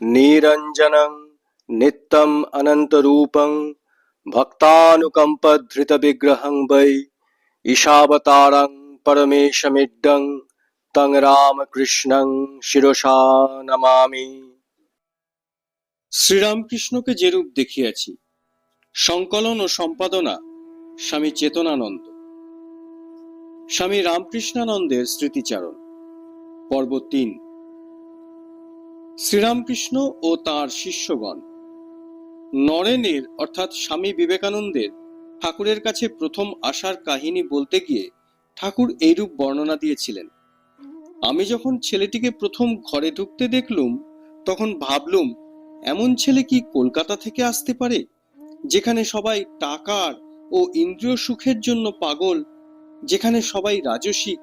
নিরঞ্জনং নিত্যম অনন্তরূপং ভক্তানুকম্পধৃতবিগ্রহং বৈ ঈশাবতারং পরমেশমিড্ডং তং রামকৃষ্ণং শিরসা নমামি শ্রীরামকৃষ্ণকে যেরূপ দেখিয়াছি, সংকলন ও সম্পাদনা স্বামী চেতনানন্দ। স্বামী রামকৃষ্ণানন্দের স্মৃতিচারণ। পর্ব তিন। শ্রীরামকৃষ্ণ ও তার শিষ্যগণ। নরেনের, অর্থাৎ স্বামী বিবেকানন্দের, ঠাকুরের কাছে প্রথম আসার কাহিনী বলতে গিয়ে ঠাকুর এইরূপ বর্ণনা দিয়েছিলেন। আমি যখন ছেলেটিকে প্রথম ঘরে ঢুকতে দেখলুম, তখন ভাবলুম, এমন ছেলে কি কলকাতা থেকে আসতে পারে, যেখানে সবাই টাকার ও ইন্দ্রিয় সুখের জন্য পাগল, যেখানে সবাই রাজসিক?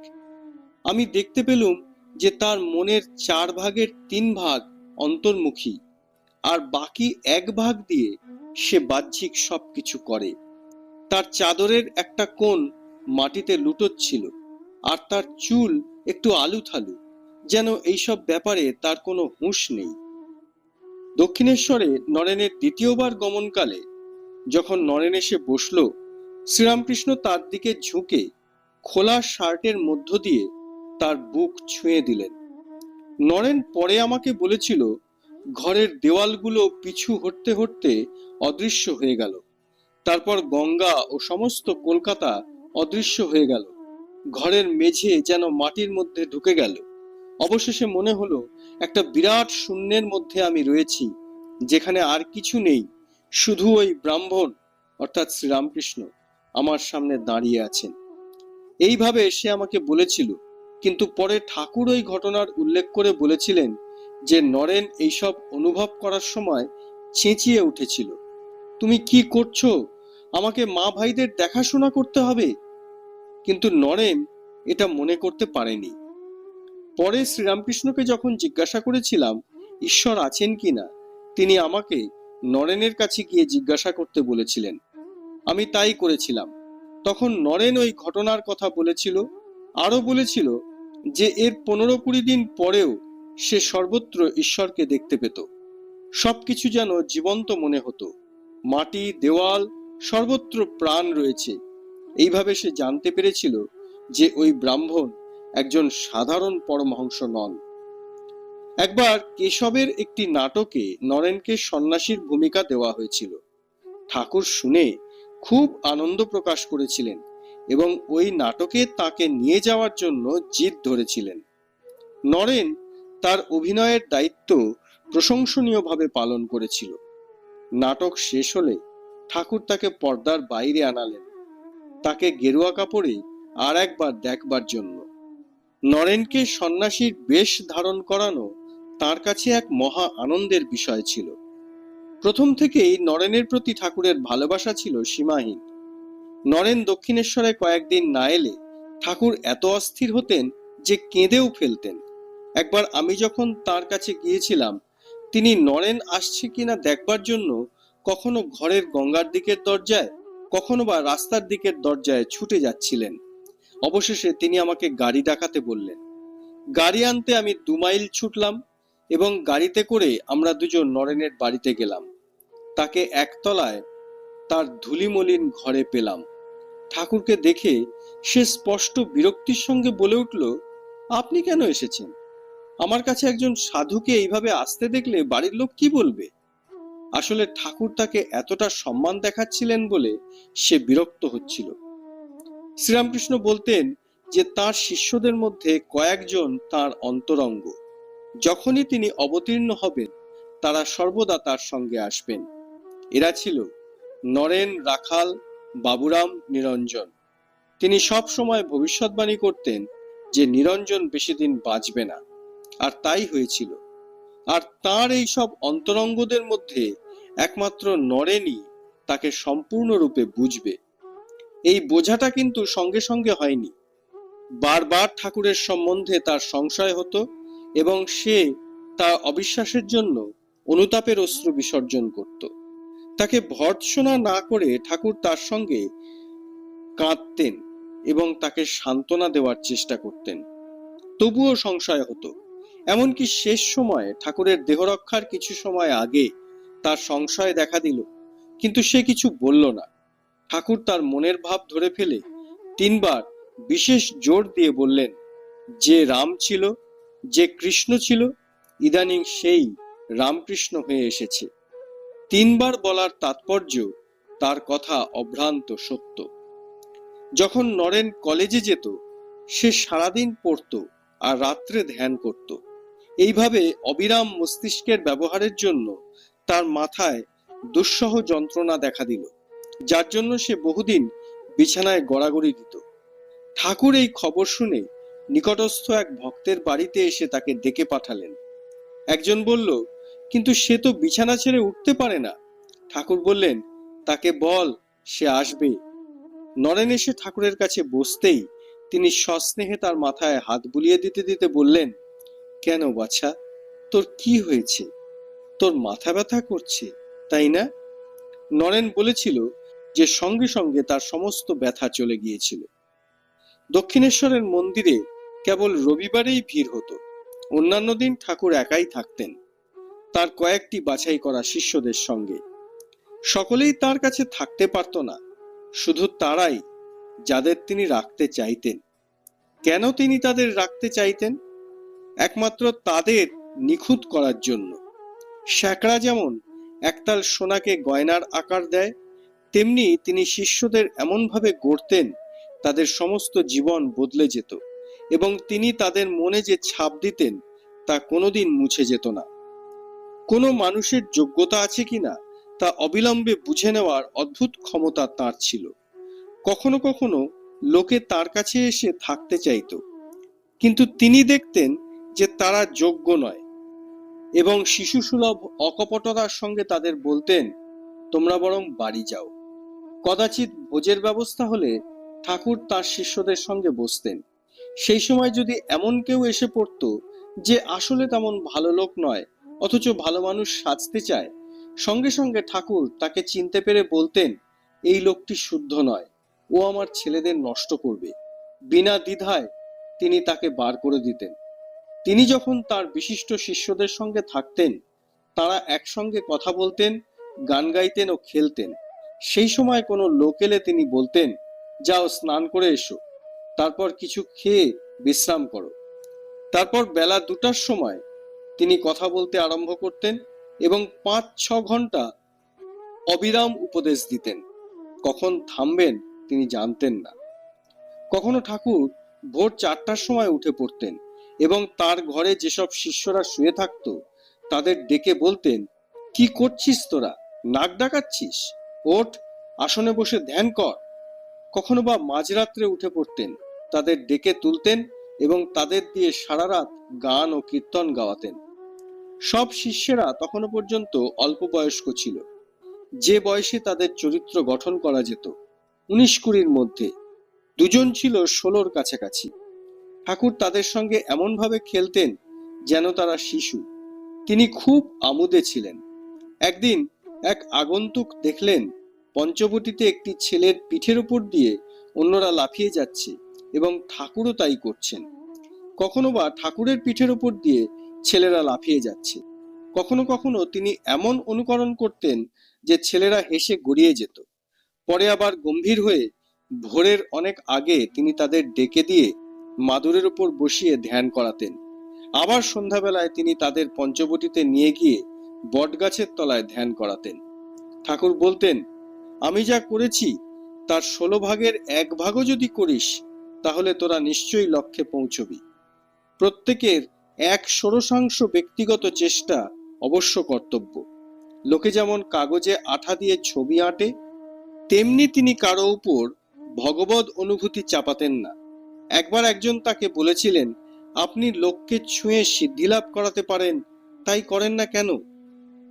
আমি দেখতে পেলুম যে তার মনের চার ভাগের তিন ভাগ অন্তর্মুখী, আর বাকি এক ভাগ দিয়ে সে বাহ্যিক সবকিছু করে। তার চাদরের একটা কোণ মাটিতে লুটোচ্ছিল, আর তার চুল একটু আলুথালু, যেন এইসব ব্যাপারে তার কোনো হুঁশ নেই। দক্ষিণেশ্বরে নরেনের দ্বিতীয়বার গমনকালে যখন নরেন এসে বসল, শ্রীরামকৃষ্ণ তার দিকে ঝুঁকে খোলা শার্টের মধ্য দিয়ে তার বুক ছুঁয়ে দিলেন। নরেন পরে আমাকে বলেছিল, ঘরের দেওয়ালগুলো পিছু হটতে হটতে অদৃশ্য হয়ে গেল। তারপর গঙ্গা ও সমস্ত কলকাতা অদৃশ্য হয়ে গেল। ঘরের মেঝে যেন মাটির মধ্যে ঢুকে গেল। অবশেষে মনে হলো, একটা বিরাট শূন্যের মধ্যে আমি রয়েছি, যেখানে আর কিছু নেই, শুধু ওই ব্রাহ্মণ, অর্থাৎ শ্রীরামকৃষ্ণ, আমার সামনে দাঁড়িয়ে আছেন। এইভাবে সে আমাকে বলেছিল কিন্তু পরে ঠাকুর ওই ঘটনার উল্লেখ করে বলেছিলেন যে নরেন এইসব অনুভব করার সময় চেঁচিয়ে উঠেছিল। তুমি কি করছ? আমাকে মা ভাইদের দেখাশোনা করতে হবে? কিন্তু নরেন এটা মনে করতে পারেনি। পরে শ্রীরামকৃষ্ণকে যখন জিজ্ঞাসা করেছিলাম, ঈশ্বর আছেন কিনা তিনি আমাকে নরেনের কাছে গিয়ে জিজ্ঞাসা করতে বলেছিলেন। আমি তাই করেছিলাম। তখন নরেন ওই ঘটনার কথা বলেছিল আরও বলেছিল যে এর পনেরো কুড়ি দিন পরেও সে সর্বত্র ঈশ্বরকে দেখতে পেত। সবকিছু যেন জীবন্ত মনে হতো। মাটি, দেওয়াল, সর্বত্র প্রাণ রয়েছে। এইভাবে সে জানতে পেরেছিল যে ওই ব্রাহ্মণ একজন সাধারণ পরমহংস নন। একবার কেশবের একটি নাটকে নরেনকে সন্ন্যাসীর ভূমিকা দেওয়া হয়েছিল। ঠাকুর শুনে খুব আনন্দ প্রকাশ করেছিলেন। এবং ওই নাটকে তাকে নিয়ে যাওয়ার জন্য জিদ ধরেছিলেন। নরেন তার অভিনয়ের দায়িত্ব প্রশংসনীয়ভাবে পালন করেছিল। নাটক শেষ হলে ঠাকুর তাকে পর্দার বাইরে আনালেন। তাকে গেরুয়া কাপড়ে আর একবার দেখবার জন্য। নরেনকে সন্ন্যাসীর বেশ ধারণ করানো তার কাছে এক মহা আনন্দের বিষয় ছিল। প্রথম থেকেই নরেনের প্রতি ঠাকুরের ভালোবাসা ছিল সীমাহীন। নরেন দক্ষিণেশ্বরে কয়েকদিন না এলে ঠাকুর এত অস্থির হতেন যে কেঁদেও ফেলতেন। একবার আমি যখন তার কাছে গিয়েছিলাম, তিনি নরেন আসছে কিনা দেখবার জন্য কখনো ঘরের গঙ্গার দিকের দরজায়, কখনো বা রাস্তার দিকের দরজায় ছুটে যাচ্ছিলেন। অবশেষে তিনি আমাকে গাড়ি ডাকাতে বললেন। গাড়ি আনতে আমি দু মাইল ছুটলাম এবং গাড়িতে করে আমরা দুজন নরেনের বাড়িতে গেলাম। তাকে একতলায় তার ধুলিমলিন ঘরে পেলাম। ঠাকুরকে দেখে সে স্পষ্ট বিরক্তির সঙ্গে বলে উঠল, আপনি কেন এসেছেন? আমার কাছে একজন সাধুকে এইভাবে আসতে দেখলে বাড়ির লোক কি বলবে? আসলে ঠাকুর তাকে এতটা সম্মান দেখাচ্ছিলেন বলে সে বিরক্ত হচ্ছিল। শ্রীরামকৃষ্ণ বলতেন যে তার শিষ্যদের মধ্যে কয়েকজন তার অন্তরঙ্গ। যখনই তিনি অবতীর্ণ হবেন, তারা সর্বদা তার সঙ্গে আসবেন। এরা ছিল নরেন, রাখাল বাবুরাম নিরঞ্জন। তিনি সব সময় ভবিষ্যৎবাণী করতেন যে নিরঞ্জন বেশি দিন বাঁচবে না। আর তাই হয়েছিল। আর তার এই সব অন্তরঙ্গদের মধ্যে একমাত্র নরেনই তাকে সম্পূর্ণরূপে বুঝবে। এই বোঝাটা কিন্তু সঙ্গে সঙ্গে হয়নি। বারবার ঠাকুরের সম্বন্ধে তার সংশয় হতো এবং সে তার অবিশ্বাসের জন্য অনুতাপের অশ্রু বিসর্জন করত। তাকে ভর্ৎসনা না করে ঠাকুর তার সঙ্গে কাঁদতেন এবং তাকে সান্ত্বনা দেওয়ার চেষ্টা করতেন। তবুও সংশয় হতো। এমনকি শেষ সময়ে ঠাকুরের দেহরক্ষার কিছু সময় আগে তার সংশয় দেখা দিল, কিন্তু সে কিছু বলল না। ঠাকুর তার মনের ভাব ধরে ফেলে তিনবার বিশেষ জোর দিয়ে বললেন, যে রাম ছিল, যে কৃষ্ণ ছিল, ইদানিং সেই রামকৃষ্ণ হয়ে এসেছে। তিনবার বলার তাৎপর্য তার কথা অভ্রান্ত সত্য। যখন নরেন কলেজে যেত, সে সারাদিন পড়তো আর রাত্রে ধ্যান করত। এইভাবে অবিরাম মস্তিষ্কের ব্যবহারের জন্য তার মাথায় দুঃসহ যন্ত্রণা দেখা দিল, যার জন্য সে বহুদিন বিছানায় গড়াগড়ি দিত। ঠাকুর এই খবর শুনে নিকটস্থ এক ভক্তের বাড়িতে এসে তাকে ডেকে পাঠালেন। একজন বলল কিন্তু সে তো বিছানা ছেড়ে উঠতে পারে না। ঠাকুর বললেন, তাকে বল, সে আসবে। নরেন এসে ঠাকুরের কাছে বসতেই তিনি সস্নেহে তার মাথায় হাত বুলিয়ে দিতে দিতে বললেন, কেন বাছা, তোর কি হয়েছে? তোর মাথা ব্যথা করছে, তাই না? নরেন বলেছিল যে সঙ্গে সঙ্গে তার সমস্ত ব্যথা চলে গিয়েছিল। দক্ষিণেশ্বরের মন্দিরে কেবল রবিবারেই ভিড় হতো। অন্যান্য দিন ঠাকুর একাই থাকতেন। তার কয়েকটি বাছাই করা শিষ্যদের সঙ্গে। সকলেই তার কাছে থাকতে পারত না। শুধু তারাই যাদের তিনি রাখতে চাইতেন। কেন তিনি তাদের রাখতে চাইতেন? একমাত্র তাদের নিখুঁত করার জন্য। শ্যাকরা যেমন একতাল সোনাকে গয়নার আকার দেয়, তেমনি তিনি শিষ্যদের এমনভাবে গড়তেন, তাদের সমস্ত জীবন বদলে যেত এবং তিনি তাদের মনে যে ছাপ দিতেন, তা কোনোদিন মুছে যেত না। কোনো মানুষের যোগ্যতা আছে কিনা তা অবিলম্বে বুঝে নেওয়ার অদ্ভুত ক্ষমতা তার ছিল। কখনো কখনো লোকে তার কাছে এসে থাকতে চাইতো। কিন্তু তিনি দেখতেন যে তারা যোগ্য নয় এবং শিশু সুলভ অকপটতার সঙ্গে তাদের বলতেন, তোমরা বরং বাড়ি যাও। কদাচিৎ ভোজের ব্যবস্থা হলে ঠাকুর তার শিষ্যদের সঙ্গে বসতেন। সেই সময় যদি এমন কেউ এসে পড়তো যে আসলে তেমন ভালো লোক নয় অথচ ভালো মানুষ সাজতে চায়। সঙ্গে সঙ্গে ঠাকুর তাকে চিনতে পেরে বলতেন, এই লোকটি শুদ্ধ নয়, ও আমার ছেলেদের নষ্ট করবে। বিনা দ্বিধায় তিনি তাকে বার করে দিতেন। তিনি যখন তার বিশিষ্ট শিষ্যদের সঙ্গে থাকতেন, তারা একসঙ্গে কথা বলতেন, গান গাইতেন ও খেলতেন। সেই সময় কোনো লোক এলে তিনি বলতেন, যাও স্নান করে এসো, তারপর কিছু খেয়ে বিশ্রাম করো। তারপর বেলা দুটার সময় তিনি কথা বলতে আরম্ভ করতেন এবং পাঁচ, ছ ঘণ্টা অবিরাম উপদেশ দিতেন। কখন থামবেন তিনি জানতেন না। কখনো ঠাকুর ভোর চারটার সময় উঠে পড়তেন এবং তার ঘরে যেসব শিষ্যরা শুয়ে থাকত, তাদের ডেকে বলতেন, কি করছিস তোরা? নাক ডাকাচ্ছিস? ওঠ, আসনে বসে ধ্যান কর। কখনো বা মাঝরাত্রে উঠে পড়তেন, তাদের ডেকে তুলতেন এবং তাদের দিয়ে সারা রাত গান ও কীর্তন গাওয়াতেন। সব শিষ্যেরা তখনও পর্যন্ত অল্প বয়স্ক ছিল। যে বয়সে তাদের চরিত্র গঠন করা যেত, উনিশ কুড়ির মধ্যে। দুজন ছিল ষোলোর কাছাকাছি। ঠাকুর তাদের সঙ্গে এমনভাবে খেলতেন যেন তারা শিশু। তিনি খুব আমোদে ছিলেন। একদিন এক আগন্তুক দেখলেন, পঞ্চবটিতে একটি ছেলের পিঠের উপর দিয়ে অন্যরা লাফিয়ে যাচ্ছে। এবং ঠাকুরও তাই করছেন। কখনো বা ঠাকুরের পিঠের উপর দিয়ে ছেলেরা লাফিয়ে যাচ্ছে। কখনো কখনো তিনি এমন অনুকরণ করতেন যে ছেলেরা হেসে গড়িয়ে যেত। পরে আবার গম্ভীর হয়ে ভোরের অনেক আগে তিনি তাদের ডেকে দিয়ে মাদুরের উপর বসিয়ে ধ্যান করাতেন। আবার সন্ধ্যাবেলায় তিনি তাদের পঞ্চবটিতে নিয়ে গিয়ে বটগাছের তলায় ধ্যান করাতেন। ঠাকুর বলতেন, আমি যা করেছি, তার ষোলো ভাগের এক ভাগও যদি করিস তাহলে তোরা নিশ্চয়ই লক্ষ্যে পৌঁছবি। প্রত্যেকের এক ষোড়শাংশ ব্যক্তিগত চেষ্টা অবশ্য কর্তব্য। লোকে যেমন কাগজে আঠা দিয়ে ছবি আঁটে, তেমনি তিনি কারও উপর ভগবত অনুভূতি চাপাতেন না। একবার একজন তাকে বলেছিলেন, আপনি লোককে ছুঁয়ে সিদ্ধিলাভ করাতে পারেন, তাই করেন না কেন?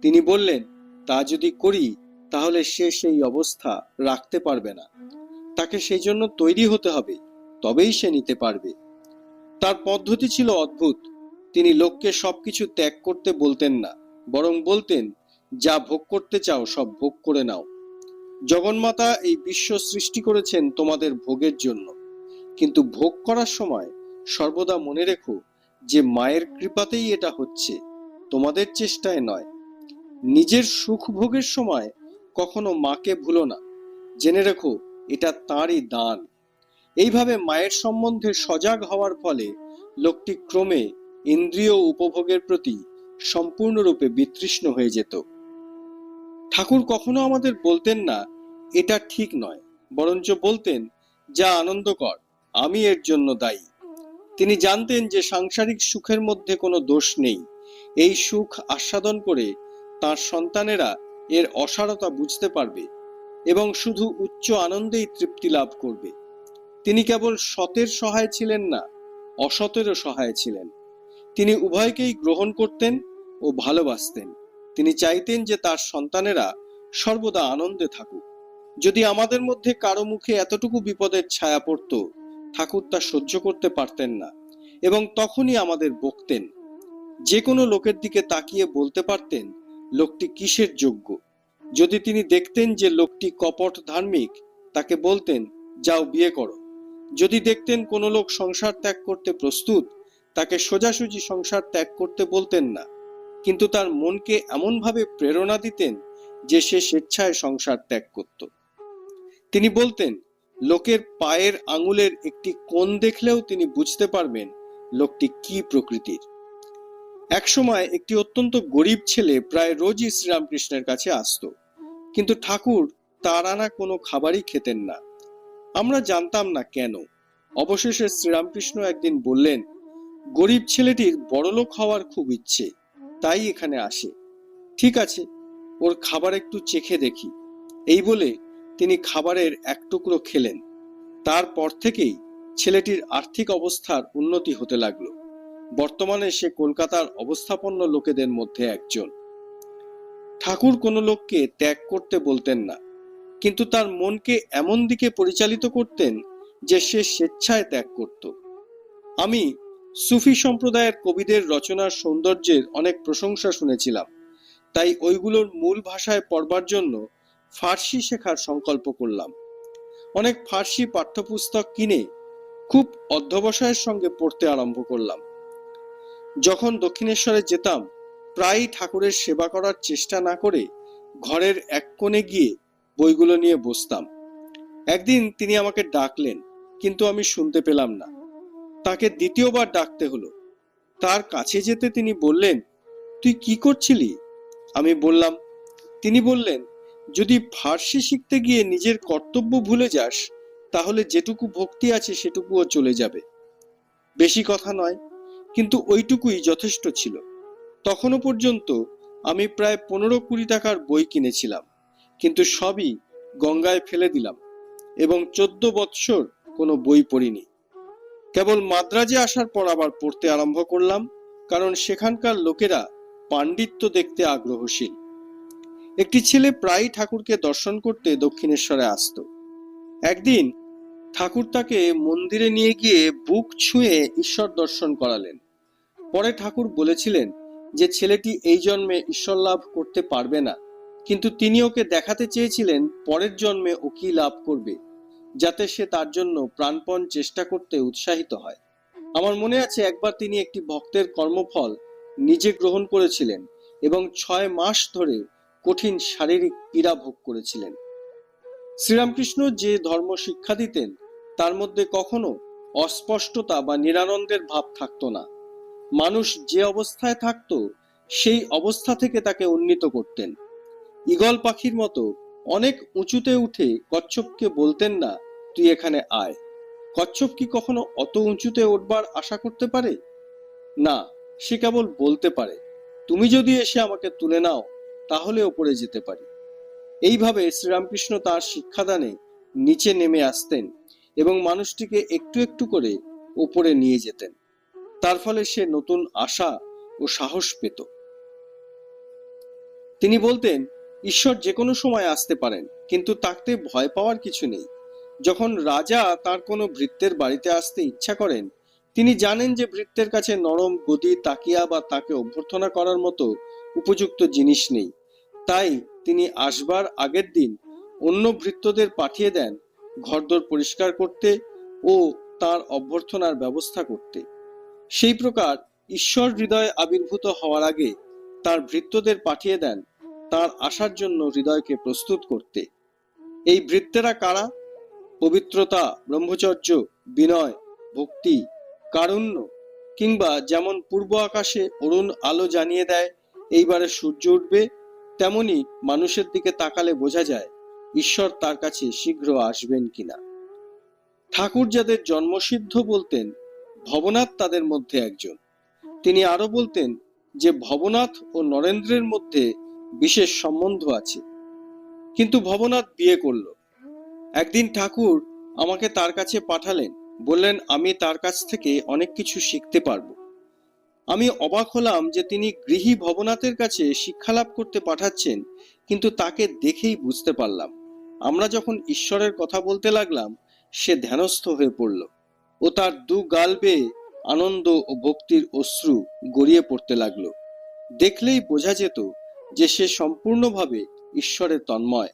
তিনি বললেন, তা যদি করি, তাহলে সে সেই অবস্থা রাখতে পারবে না। তাকে সেই জন্য তৈরি হতে হবে। তবেই সে নিতে পারবে। তার পদ্ধতি ছিল অদ্ভুত। তিনি লোককে সবকিছু ত্যাগ করতে বলতেন না, বরং বলতেন, যা ভোগ করতে চাও, সব ভোগ করে নাও। জগন্মাতা এই বিশ্ব সৃষ্টি করেছেন তোমাদের ভোগের জন্য। কিন্তু ভোগ করার সময় সর্বদা মনে রেখো যে মায়ের কৃপাতেই এটা হচ্ছে, তোমাদের চেষ্টায় নয়। নিজের সুখ ভোগের সময় কখনো মাকে ভুলো না। জেনে রেখো, এটা তাঁরই দান। এইভাবে মায়ের সম্বন্ধে সজাগ হওয়ার ফলে লোকটি ক্রমে ইন্দ্রিয় উপভোগের প্রতি সম্পূর্ণরূপে বিতৃষ্ণ হয়ে যেত। ঠাকুর কখনো আমাদের বলতেন না, এটা ঠিক নয়। বরঞ্চ বলতেন, যা আনন্দকর, আমি এর জন্য দায়ী। তিনি জানতেন যে সাংসারিক সুখের মধ্যে কোনো দোষ নেই। এই সুখ আস্বাদন করে তার সন্তানেরা এর অসারতা বুঝতে পারবে এবং শুধু উচ্চ আনন্দেই তৃপ্তি লাভ করবে। তিনি কেবল সতের সহায় ছিলেন না, অসতেরও সহায় ছিলেন। তিনি উভয়কেই গ্রহণ করতেন ও ভালোবাসতেন। তিনি চাইতেন যে তার সন্তানেরা সর্বদা আনন্দে থাকুক। যদি আমাদের মধ্যে কারও মুখে এতটুকু বিপদের ছায়া পড়ত, ঠাকুর তা সহ্য করতে পারতেন না এবং তখনই আমাদের বকতেন। যে কোনো লোকের দিকে তাকিয়ে বলতে পারতেন, লোকটি কিসের যোগ্য? যদি তিনি দেখতেন যে লোকটি কপট ধার্মিক, তাকে বলতেন, যাও বিয়ে করো। যদি দেখতেন কোনো লোক সংসার ত্যাগ করতে প্রস্তুত, তাকে সোজাসুজি সংসার ত্যাগ করতে বলতেন না। কিন্তু তার মনকে এমনভাবে প্রেরণা দিতেন যে সে স্বেচ্ছায় সংসার ত্যাগ করত। তিনি বলতেন, লোকের পায়ের আঙুলের একটি কোণ দেখলেও তিনি বুঝতে পারবেন লোকটি কি প্রকৃতির। একসময় একটি অত্যন্ত গরিব ছেলে প্রায় রোজই শ্রীরামকৃষ্ণের কাছে আসতো। কিন্তু ঠাকুর তার আনা কোনো খাবারই খেতেন না। আমরা জানতাম না কেন। অবশেষে শ্রীরামকৃষ্ণ একদিন বললেন, গরিব ছেলেটির বড়লোক হওয়ার খুব ইচ্ছে, তাই এখানে আসে। ঠিক আছে, ওর খাবার একটু চেখে দেখি। এই বলে তিনি খাবারের এক টুকরো খেলেন। তারপর থেকেই ছেলেটির আর্থিক অবস্থার উন্নতি হতে লাগল। বর্তমানে সে কলকাতার অবস্থাপন্ন লোকেদের মধ্যে একজন। ঠাকুর কোনো লোককে ত্যাগ করতে বলতেন না। কিন্তু তার মনকে এমন দিকে পরিচালিত করতেন যে সে স্বেচ্ছায় ত্যাগ করত। আমি সুফি সম্প্রদায়ের কবিদের রচনার সৌন্দর্যের অনেক প্রশংসা শুনেছিলাম, তাই ওইগুলোর মূল ভাষায় পড়বার জন্য ফার্সি শেখার সংকল্প করলাম। অনেক ফার্সি পাঠ্যপুস্তক কিনে খুব অধ্যবসায়ের সঙ্গে পড়তে আরম্ভ করলাম। যখন দক্ষিণেশ্বরে যেতাম, প্রায়ই ঠাকুরের সেবা করার চেষ্টা না করে ঘরের এক কোণে গিয়ে বইগুলো নিয়ে বসতাম। একদিন তিনি আমাকে ডাকলেন, কিন্তু আমি শুনতে পেলাম না। তাকে দ্বিতীয়বার ডাকতে হলো। তার কাছে যেতে তিনি বললেন, তুই কি করছিলি? আমি বললাম, তিনি বললেন, যদি ফার্সি শিখতে গিয়ে নিজের কর্তব্য ভুলে যাস, তাহলে যেটুকু ভক্তি আছে সেটুকুও চলে যাবে। বেশি কথা নয়, কিন্তু ওইটুকুই যথেষ্ট ছিল। তখনও পর্যন্ত আমি প্রায় পনেরো কুড়ি টাকার বই কিনেছিলাম। কিন্তু সবই গঙ্গায় ফেলে দিলাম এবং চোদ্দ বৎসর কোনো বই পড়িনি। কেবল মাদ্রাজে আসার পর আবার পড়তে আরম্ভ করলাম, কারণ সেখানকার লোকেরা পাণ্ডিত্য দেখতে আগ্রহশীল। একটি ছেলে প্রায়ই ঠাকুরকে দর্শন করতে দক্ষিণেশ্বরে আসতো। একদিন ঠাকুর তাকে মন্দিরে নিয়ে গিয়ে বুক ছুঁয়ে ঈশ্বর দর্শন করালেন। পরে ঠাকুর বলেছিলেন যে ছেলেটি এই জন্মে ঈশ্বর লাভ করতে পারবে না। কিন্তু তিনি ওকে দেখাতে চেয়েছিলেন, পরের জন্মে ও কি লাভ করবে, যাতে সে তার জন্য প্রাণপণ চেষ্টা করতে উৎসাহিত হয়। আমার মনে আছে একবার তিনি একটি ভক্তের কর্মফল নিজে গ্রহণ করেছিলেন এবং ছয় মাস ধরে কঠিন শারীরিক পীড়া ভোগ করেছিলেন। শ্রীরামকৃষ্ণ যে ধর্ম শিক্ষা দিতেন, তার মধ্যে কখনো অস্পষ্টতা বা নিরানন্দের ভাব থাকতো না। মানুষ যে অবস্থায় থাকতো, সেই অবস্থা থেকে তাকে উন্নীত করতেন। ঈগল পাখির মতো অনেক উঁচুতে উঠে কচ্ছপকে বলতেন না, তুই এখানে আয়। কচ্ছপ কি কখনো অত উঁচুতে উঠবার আশা করতে পারে? না, সে কেবল বলতে পারে, তুমি যদি এসে আমাকে তুলে নাও, তাহলে ওপরে যেতে পারি। এইভাবে শ্রীরামকৃষ্ণ তার শিক্ষাদানে নিচে নেমে আসতেন এবং মানুষটিকে একটু একটু করে ওপরে নিয়ে যেতেন। তার ফলে সে নতুন আশা ও সাহস পেত। তিনি বলতেন ঈশ্বর যে কোনো সময় আসতে পারেন, কিন্তু তাকে ভয় পাওয়ার কিছু নেই। যখন রাজা তার কোনো ভৃত্যের বাড়িতে আসতে ইচ্ছা করেন, তিনি জানেন যে ভৃত্যের কাছে নরম, গদি, তাকিয়া বা তাকে অভ্যর্থনা করার মতো উপযুক্ত জিনিস নেই। তাই তিনি আসবার আগের দিন অন্য ভৃত্যদের পাঠিয়ে দেন ঘরদোর পরিষ্কার করতে ও তার অভ্যর্থনার ব্যবস্থা করতে। সেই প্রকার ঈশ্বর হৃদয়ে আবির্ভূত হওয়ার আগে তার ভৃত্যদের পাঠিয়ে দেন তার আসার জন্য হৃদয়কে প্রস্তুত করতে। এই ভৃত্যেরা কারা? পবিত্রতা, ব্রহ্মচর্য, বিনয়, ভক্তি, কারুণ্য, কিংবা যেমন পূর্ব আকাশে অরুণ আলো জানিয়ে দেয়, এইবারে সূর্য উঠবে, তেমনি মানুষের দিকে তাকালে বোঝা যায়, ঈশ্বর তার কাছে শীঘ্র আসবেন কিনা। ঠাকুর যাদের জন্মসিদ্ধ বলতেন, ভবনাথ তাদের মধ্যে একজন। তিনি আরও বলতেন যে, ভবনাথ ও নরেন্দ্রের মধ্যে বিশেষ সম্বন্ধ আছে। কিন্তু ভবনাথ বিয়ে করল। একদিন ঠাকুর আমাকে তার কাছে পাঠালেন, বললেন, আমি তার কাছ থেকে অনেক কিছু শিখতে পারব। আমি অবাক হলাম যে তিনি গৃহী ভবনাথের কাছে শিক্ষালাভ করতে পাঠাচ্ছেন, কিন্তু তাকে দেখেই বুঝতে পারলাম। আমরা যখন ঈশ্বরের কথা বলতে লাগলাম, সে ধ্যানস্থ হয়ে পড়ল ও তার দু গাল বেয়ে আনন্দ ও ভক্তির অশ্রু গড়িয়ে পড়তে লাগল। দেখলেই বোঝা যেত যে সে সম্পূর্ণভাবে ঈশ্বরের তন্ময়।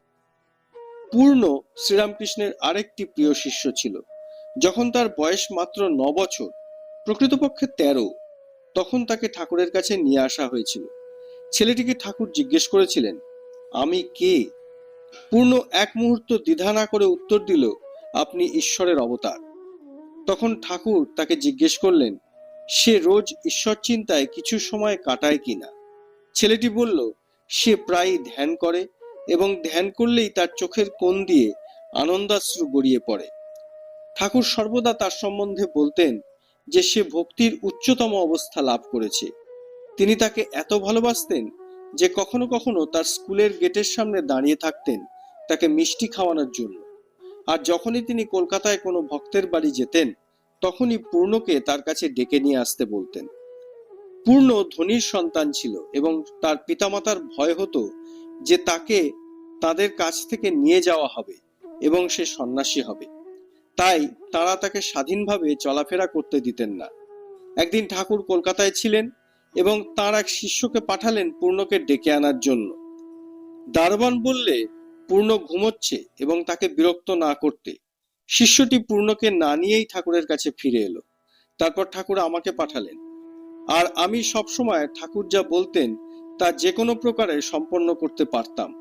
পূর্ণ শ্রীরামকৃষ্ণের আরেকটি প্রিয় শিষ্য ছিল। যখন তার বয়স মাত্র ন বছর, প্রকৃতপক্ষে তেরো, তখন তাকে ঠাকুরের কাছে নিয়ে আসা হয়েছিল। ছেলেটিকে ঠাকুর জিজ্ঞেস করেছিলেন, আমি কে? পূর্ণ এক মুহূর্ত দ্বিধা না করে উত্তর দিল, আপনি ঈশ্বরের অবতার। তখন ঠাকুর তাকে জিজ্ঞেস করলেন, সে রোজ ঈশ্বর চিন্তায় কিছু সময় কাটায় কিনা? ছেলেটি বলল সে প্রায় ধ্যান করে এবং ধ্যান করলেই তার চোখের কোণ দিয়ে আনন্দাশ্রু গড়িয়ে পড়ে। ঠাকুর সর্বদা তার সম্বন্ধে বলতেন যে সে ভক্তির উচ্চতম অবস্থা লাভ করেছে। তিনি তাকে এত ভালোবাসতেন যে কখনো কখনো তার স্কুলের গেটের সামনে দাঁড়িয়ে থাকতেন তাকে মিষ্টি খাওয়ানোর জন্য। আর যখনই তিনি কলকাতায় কোনো ভক্তের বাড়ি যেতেন, তখনই পূর্ণকে তার কাছে ডেকে নিয়ে আসতে বলতেন। পূর্ণ ধনির সন্তান ছিল এবং তার পিতামাতার ভয় হতো যে তাকে তাদের কাছ থেকে নিয়ে যাওয়া হবে এবং সে সন্ন্যাসী হবে। তাই তারা তাকে স্বাধীনভাবে চলাফেরা করতে দিতেন না। একদিন ঠাকুর কলকাতায় ছিলেন এবং তার এক শিষ্যকে পাঠালেন পূর্ণকে ডেকে আনার জন্য। দারবান বললে, পূর্ণ ঘুমোচ্ছে এবং তাকে বিরক্ত না করতে। শিষ্যটি পূর্ণকে না নিয়েই ঠাকুরের কাছে ফিরে এলো। তারপর ঠাকুর আমাকে পাঠালেন। আর আমি সবসময় ঠাকুর যা বলতেন, তা যে কোনো প্রকারে সম্পন্ন করতে পারতাম।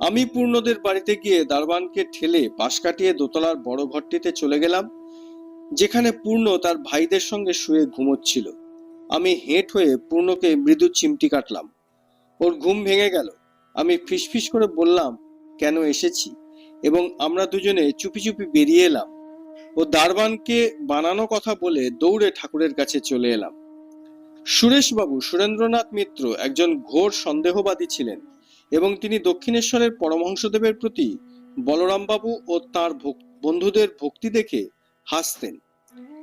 আমি পূর্ণদের বাড়িতে গিয়ে দারবানকে ঠেলে পাশ কাটিয়ে দোতলার বড় ঘরটিতে চলে গেলাম, যেখানে পূর্ণ তার ভাইদের সঙ্গে শুয়ে ঘুমোচ্ছিল। আমি হেঁট হয়ে পূর্ণকে মৃদু চিমটি কাটলাম। ওর ঘুম ভেঙে গেল। আমি ফিসফিস করে বললাম, কেন এসেছি? এবং আমরা দুজনে চুপি চুপি বেরিয়ে এলাম। ও দারবানকে বানানো কথা বলে দৌড়ে ঠাকুরের কাছে চলে এলাম। সুরেশবাবু সুরেন্দ্রনাথ মিত্র একজন ঘোর সন্দেহবাদী ছিলেন এবং তিনি দক্ষিণেশ্বরের পরমহংসদেবের প্রতি বলরামবাবু ও তার বন্ধুদের ভক্তি দেখে হাসতেন।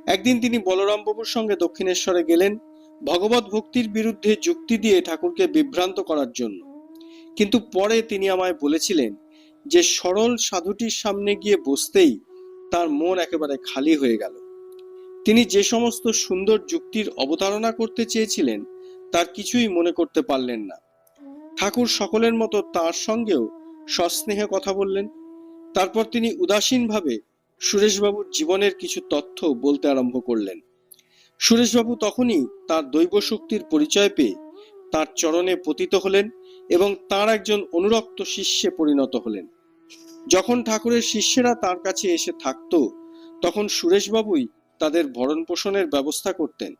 একদিন তিনি বলরামবাবুর সঙ্গে দক্ষিণেশ্বরে গেলেন ভগবত ভক্তির বিরুদ্ধে যুক্তি দিয়ে ঠাকুরকে বিভ্রান্ত করার জন্য। কিন্তু পরে তিনি আমায় বলেছিলেন যে সরল সাধুটির সামনে গিয়ে বসতেই তার মন একেবারে খালি হয়ে গেল। তিনি যে সমস্ত সুন্দর যুক্তির অবতারণা করতে চেয়েছিলেন, তার কিছুই মনে করতে পারলেন না। ঠাকুর সকলের মতো তার সঙ্গেও সস্নেহে কথা বললেন। তারপর তিনি উদাসীনভাবে সুরেশবাবুর জীবনের কিছু তথ্য বলতে আরম্ভ করলেন। সুরেশবাবু তখনই তার দৈব শক্তির পরিচয় পেয়ে তার চরণে পতিত হলেন এবং তার একজন অনুরক্ত শিষ্যে পরিণত হলেন। যখন ঠাকুরের শিষ্যেরা তার কাছে এসে থাকতো, তখন সুরেশবাবুই তাদের ভরণ পোষণের ব্যবস্থা করতেন।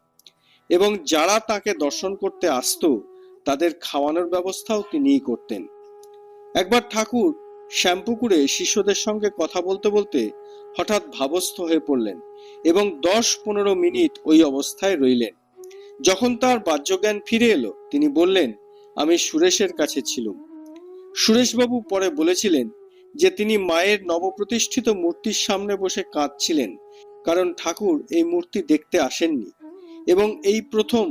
এবং যারা তাকে দর্শন করতে আসতো, তাদের খাওয়ানোর ব্যবস্থাও তিনিই করতেন। একবার ঠাকুর শ্যাম্পুকুরে শিষ্যদের সঙ্গে কথা বলতে বলতে হঠাৎ ভাবস্থ হয়ে পড়লেন এবং দশ পনেরো মিনিট ওই অবস্থায় রইলেন। যখন তার বাহ্যজ্ঞান ফিরে এলো, তিনি বললেন, আমি সুরেশের কাছে ছিলুম। সুরেশবাবু পরে বলেছিলেন যে, তিনি মায়ের নবপ্রতিষ্ঠিত মূর্তির সামনে বসে কাঁদছিলেন। কারণ ঠাকুর এই মূর্তি দেখতে আসেননি এবং এই প্রথম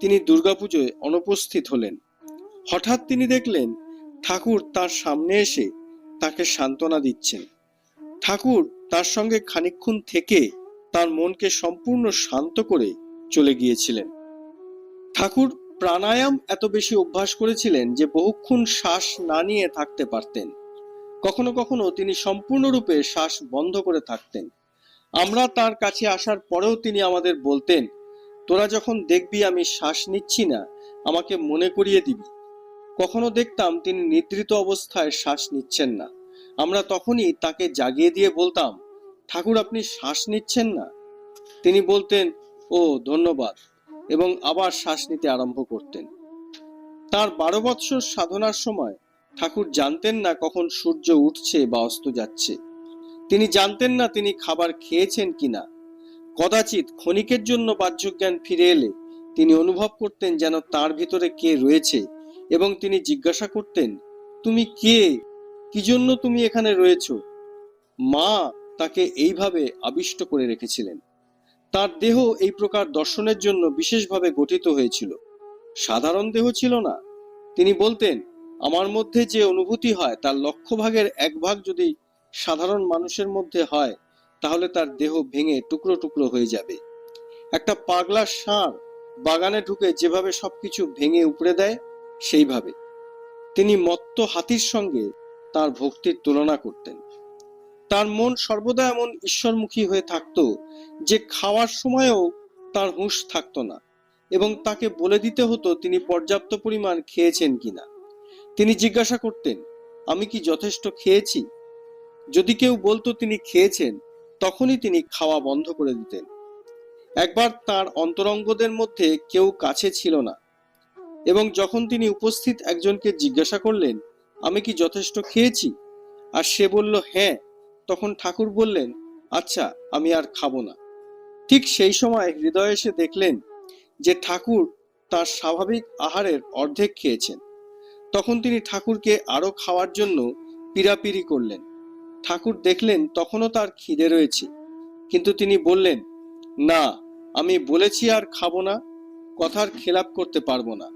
তিনি দুর্গাপুজোয় অনুপস্থিত হলেন। হঠাৎ তিনি দেখলেন ঠাকুর তার সামনে এসে তাকে সান্ত্বনা দিচ্ছেন। ঠাকুর তার সঙ্গে খানিক্ষণ থেকে তার মনকে সম্পূর্ণ শান্ত করে চলে গিয়েছিলেন। ঠাকুর প্রাণায়াম এত বেশি অভ্যাস করেছিলেন যে বহুক্ষণ শ্বাস না নিয়ে থাকতে পারতেন। কখনো কখনো তিনি সম্পূর্ণরূপে শ্বাস বন্ধ করে থাকতেন। আমরা তার কাছে আসার পরেও তিনি আমাদের বলতেন, তোরা যখন দেখবি আমি শ্বাস নিচ্ছি না, আমাকে মনে করিয়ে দিবি। কখনো দেখতাম তিনি নিদ্রিত অবস্থায় শ্বাস নিচ্ছেন না। আমরা তখনই তাকে জাগিয়ে দিয়ে বলতাম, ঠাকুর, আপনি শ্বাস নিচ্ছেন না? তিনি বলতেন, ও, ধন্যবাদ। এবং আবার শ্বাস নিতে আরম্ভ করতেন। তার বারো বৎসর সাধনার সময় ঠাকুর জানতেন না কখন সূর্য উঠছে বা অস্ত যাচ্ছে। তিনি জানতেন না তিনি খাবার খেয়েছেন কিনা। কদাচিৎ ক্ষণিকের জন্য বাহ্যজ্ঞান ফিরে এলে তিনি অনুভব করতেন যেন তার ভিতরে কে রয়েছে এবং তিনি জিজ্ঞাসা করতেন, তুমি কে? কি জন্য তুমি এখানে রয়েছ? মা তাকে এইভাবে আবিষ্ট করে রেখেছিলেন। তার দেহ এই প্রকার দর্শনের জন্য বিশেষভাবে গঠিত হয়েছিল। সাধারণ দেহ ছিল না। তিনি বলতেন, আমার মধ্যে যে অনুভূতি হয় তার লক্ষ ভাগের এক ভাগ যদি সাধারণ মানুষের মধ্যে হয়, তাহলে তার দেহ ভেঙে টুকরো টুকরো হয়ে যাবে। একটা পাগলা ষাঁড় বাগানে ঢুকে যেভাবে সবকিছু ভেঙে উপড়ে দেয়, সেইভাবে। তিনি মত্ত হাতির সঙ্গে তার ভক্তির তুলনা করতেন। তার মন সর্বদা এমন ঈশ্বরমুখী হয়ে থাকত যে খাওয়ার সময়ও তার হুঁশ থাকতো না এবং তাকে বলে দিতে হতো তিনি পর্যাপ্ত পরিমাণ খেয়েছেন কিনা। তিনি জিজ্ঞাসা করতেন, আমি কি যথেষ্ট খেয়েছি? যদি কেউ বলতো তিনি খেয়েছেন, তখনই তিনি খাওয়া বন্ধ করে দিতেন। একবার তার অন্তরঙ্গদের মধ্যে কেউ কাছে ছিল না, এবং যখন তিনি উপস্থিত একজনকে জিজ্ঞাসা করলেন, আমি কি যথেষ্ট খেয়েছি? আর সে বলল হ্যাঁ। তখন ঠাকুর বললেন আচ্ছা আমি আর খাব না। ঠিক সেই সময় হৃদয়ে এসে দেখলেন যে ঠাকুর তার স্বাভাবিক আহারের অর্ধেক খেয়েছেন। তখন তিনি ঠাকুরকে আরও খাওয়ার জন্য পিরাপিরি করলেন। ঠাকুর দেখলেন তখনও তার খিদে রয়েছে। কিন্তু তিনি বললেন, না, আমি বলেছি আর খাব না, কথার খেলাপ করতে পারব না।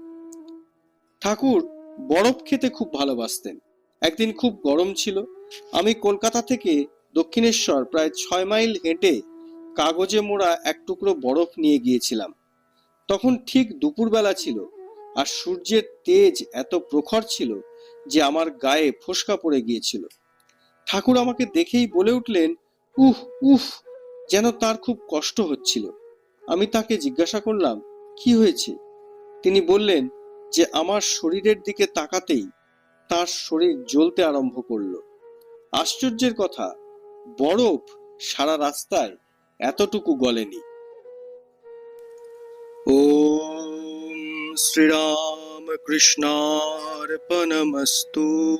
ঠাকুর বরফ খেতে খুব ভালোবাসতেন। একদিন খুব গরম ছিল। আমি কলকাতা থেকে দক্ষিণেশ্বর প্রায় ছয় মাইল হেঁটে কাগজে মোড়া এক টুকরো বরফ নিয়ে গিয়েছিলাম। তখন ঠিক দুপুরবেলা ছিল আর সূর্যের তেজ এত প্রখর ছিল যে আমার গায়ে ফোসকা পড়ে গিয়েছিল। ঠাকুর আমাকে দেখেই বলে উঠলেন, উহ, উফ, যেন তার খুব কষ্ট হচ্ছিল। আমি তাকে জিজ্ঞাসা করলাম, কি হয়েছে? তিনি বললেন, যে আমার শরীরের দিকে তাকাতেই তার শরীর জ্বলতে আরম্ভ করল। আশ্চর্যের কথা, বরফ সারা রাস্তায় এতটুকু গলেনি। ও শ্রীরাম কৃষ্ণার্পণমস্তু